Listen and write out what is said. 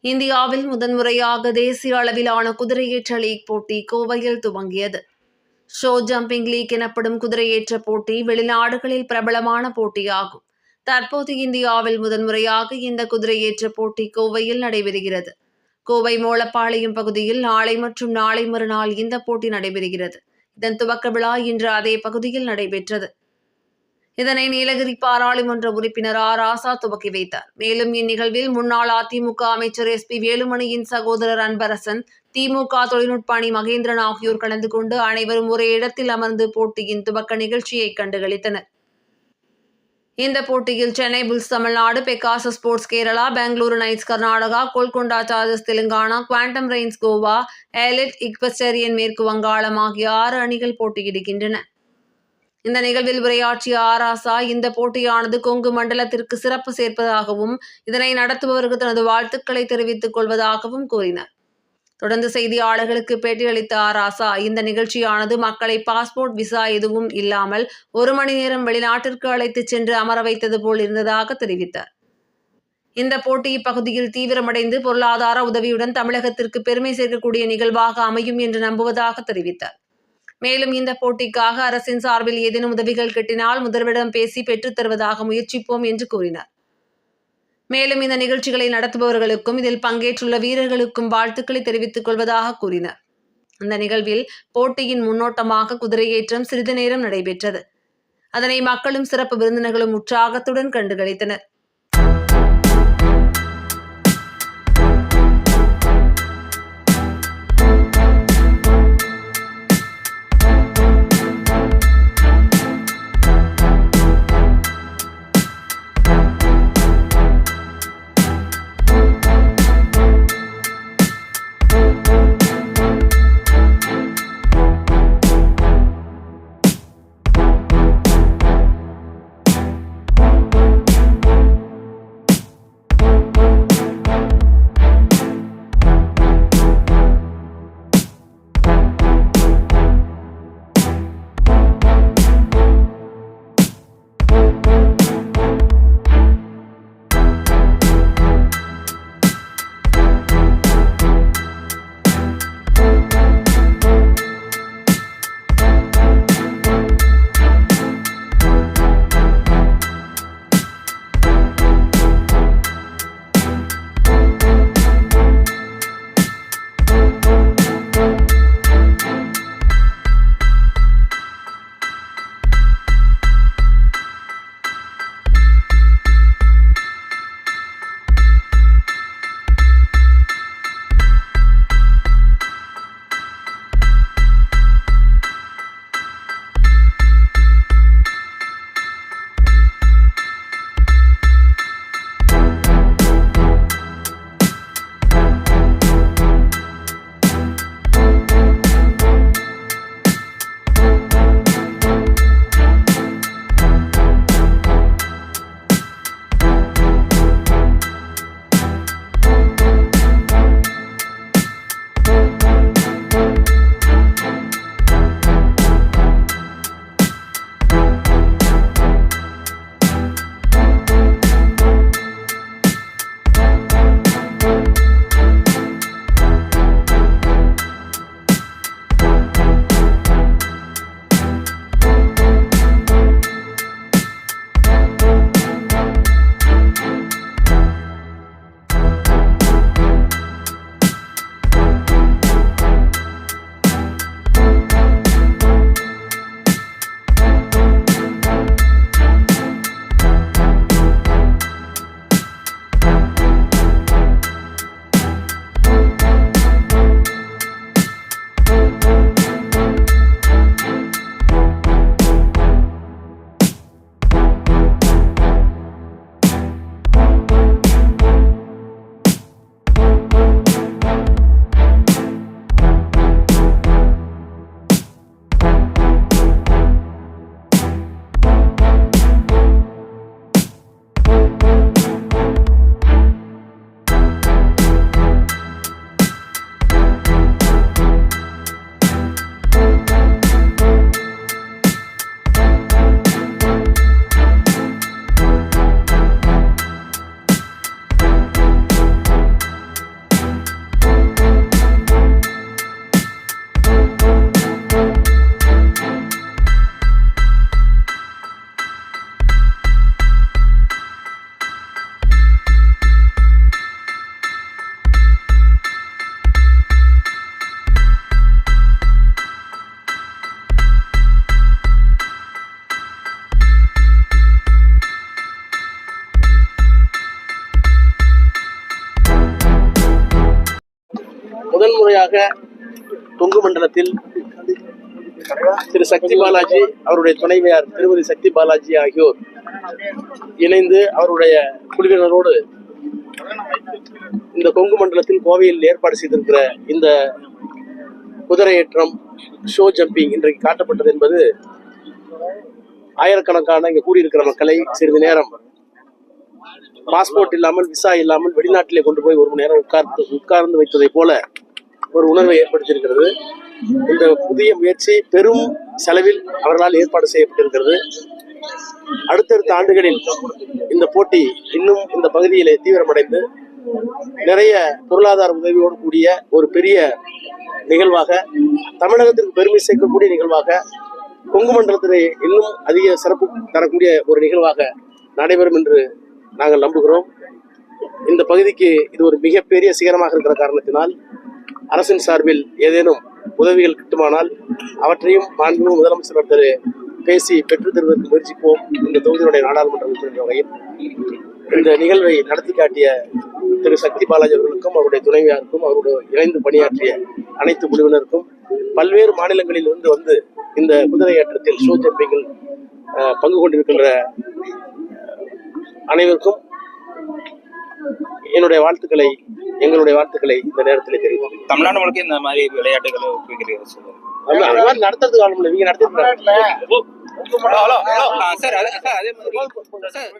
இந்தியாவில் முதன்முறையாக தேசிய அளவிலான குதிரையேற்ற லீக் போட்டி கோவையில் துவங்கியது. ஷோ ஜம்பிங் லீக் எனப்படும் குதிரையேற்ற போட்டி வெளிநாடுகளில் பிரபலமான போட்டியாகும். தற்போது இந்தியாவில் முதன்முறையாக இந்த குதிரையேற்ற போட்டி கோவையில் நடைபெறுகிறது. கோவை மோளப்பாளையம் பகுதியில் நாளை மற்றும் நாளை மறுநாள் இந்த போட்டி நடைபெறுகிறது. இதன் துவக்க விழா இன்று அதே பகுதியில் நடைபெற்றது. இதனை நீலகிரி பாராளுமன்ற உறுப்பினர் ஆர் ராசா துவக்கி வைத்தார். மேலும் இந்நிகழ்வில் முன்னாள் அதிமுக அமைச்சர் எஸ் பி வேலுமணியின் சகோதரர் அன்பரசன் திமுக தொழில்நுட்ப அணி மகேந்திரன் ஆகியோர் கலந்து கொண்டு அனைவரும் ஒரே இடத்தில் அமர்ந்து போட்டியின் துவக்க நிகழ்ச்சியை கண்டுகளித்தனர். இந்த போட்டியில் Chennai bulls Tamil Nadu பெக்காச sports Kerala Bengaluru knights Karnataka Golconda chargers Telangana quantum reins Goa elite equestrian மேற்கு வங்காளம் ஆகிய ஆறு அணிகள் போட்டியிடுகின்றன. இந்த நிகழ்வில் உரையாற்றிய ஆராசா இந்த போட்டியானது கொங்கு மண்டலத்திற்கு சிறப்பு சேர்ப்பதாகவும் இதனை நடத்துபவருக்கு தனது வாழ்த்துக்களை தெரிவித்துக் கொள்வதாகவும் கூறினார். தொடர்ந்து செய்தியாளர்களுக்கு பேட்டியளித்த ஆராசா இந்த நிகழ்ச்சியானது மக்களை பாஸ்போர்ட் விசா எதுவும் இல்லாமல் ஒரு மணி நேரம் வெளிநாட்டிற்கு அழைத்துச் சென்று அமர வைத்தது போல் இருந்ததாக தெரிவித்தார். இந்த போட்டி இப்பகுதியில் தீவிரமடைந்து பொருளாதார உதவியுடன் தமிழகத்திற்கு பெருமை சேர்க்கக்கூடிய நிகழ்வாக அமையும் என்று நம்புவதாக தெரிவித்தார். மேலும் இந்த போட்டிக்காக அரசின் சார்பில் ஏதேனும் உதவிகள் கிட்டினால் முதல்வரிடம் பேசி பெற்றுத் தருவதாக முயற்சிப்போம் என்று கூறினார். மேலும் இந்த நிகழ்ச்சிகளை நடத்துபவர்களுக்கும் இதில் பங்கேற்றுள்ள வீரர்களுக்கும் வாழ்த்துக்களை தெரிவித்துக் கொள்வதாக கூறினார். அந்த நிகழ்வில் போட்டியின் முன்னோட்டமாக குதிரையேற்றம் சிறிது நேரம் நடைபெற்றது. அதனை மக்களும் சிறப்பு விருந்தினர்களும் உற்சாகத்துடன் கண்டுகளித்தனர். முன்னதாக கொங்கு மண்டலத்தில் திரு சக்தி பாலாஜி அவருடைய துணைவியார் திருமதி சக்தி பாலாஜி ஆகியோர் இணைந்து அவருடைய குழுவினரோடு இந்த கொங்கு மண்டலத்தில் கோவையில் ஏற்பாடு செய்திருக்கிற இந்த குதிரையேற்றம் ஷோ ஜம்பிங் இன்றைக்கு காட்டப்பட்டது என்பது ஆயிரக்கணக்கான இங்கே கூடியிருக்கிற மக்களை சிறிது நேரம் பாஸ்போர்ட் இல்லாமல் விசா இல்லாமல் வெளிநாட்டிலே கொண்டு போய் ஒரு மணி நேரம் உட்கார்ந்து உட்கார்ந்து வைத்ததை போல ஒரு உணர்வை ஏற்படுத்தியிருக்கிறது. இந்த புதிய முயற்சி பெரும் செலவில் அவர்களால் ஏற்பாடு செய்யப்பட்டிருக்கிறது. அடுத்தடுத்த ஆண்டுகளில் இந்த போட்டி இன்னும் இந்த பகுதியிலே தீவிரமடைந்து நிறைய பொருளாதார உதவியோடு கூடிய ஒரு பெரிய நிகழ்வாக தமிழகத்திற்கு பெருமை சேர்க்கக்கூடிய நிகழ்வாக கொங்கு மண்டலத்திலே இன்னும் அதிக சிறப்பு தரக்கூடிய ஒரு நிகழ்வாக நடைபெறும் என்று நாங்கள் நம்புகிறோம். இந்த பகுதிக்கு இது ஒரு மிகப்பெரிய சிகரமாக இருக்கிற காரணத்தினால் அரசின் சார்பில் ஏதேனும் உதவிகள் கிட்டுமானால் அவற்றையும் மாண்பு முதலமைச்சர் திரு பேசி பெற்றுத் தருவதற்கு முயற்சிப்போம் இந்த தொகுதியினுடைய நாடாளுமன்ற உறுப்பினர் வகையில். இந்த நிகழ்வை நடத்தி காட்டிய திரு. சக்தி பாலாஜி அவர்களுக்கும் அவருடைய துணைவியாருக்கும் அவருடைய இணைந்து பணியாற்றிய அனைத்து குழுவினருக்கும் பல்வேறு மாநிலங்களில் இருந்து வந்து இந்த குதிரை ஏற்றத்தில் ஷோ ஜம்பிங்கில் பங்கு கொண்டிருக்கின்ற அனைவருக்கும் என்னுடைய வாழ்த்துக்களை எங்களுடைய வாழ்த்துக்களை இந்த நேரத்தில் தெரிவிக்கிறேன் தமிழ்நாடு முழுக்க இந்த மாதிரி விளையாட்டுகளை ஆளுமில்லை நீங்க நடத்திட்டு ஹலோ ஹலோ சார் அதே மாதிரி சார்.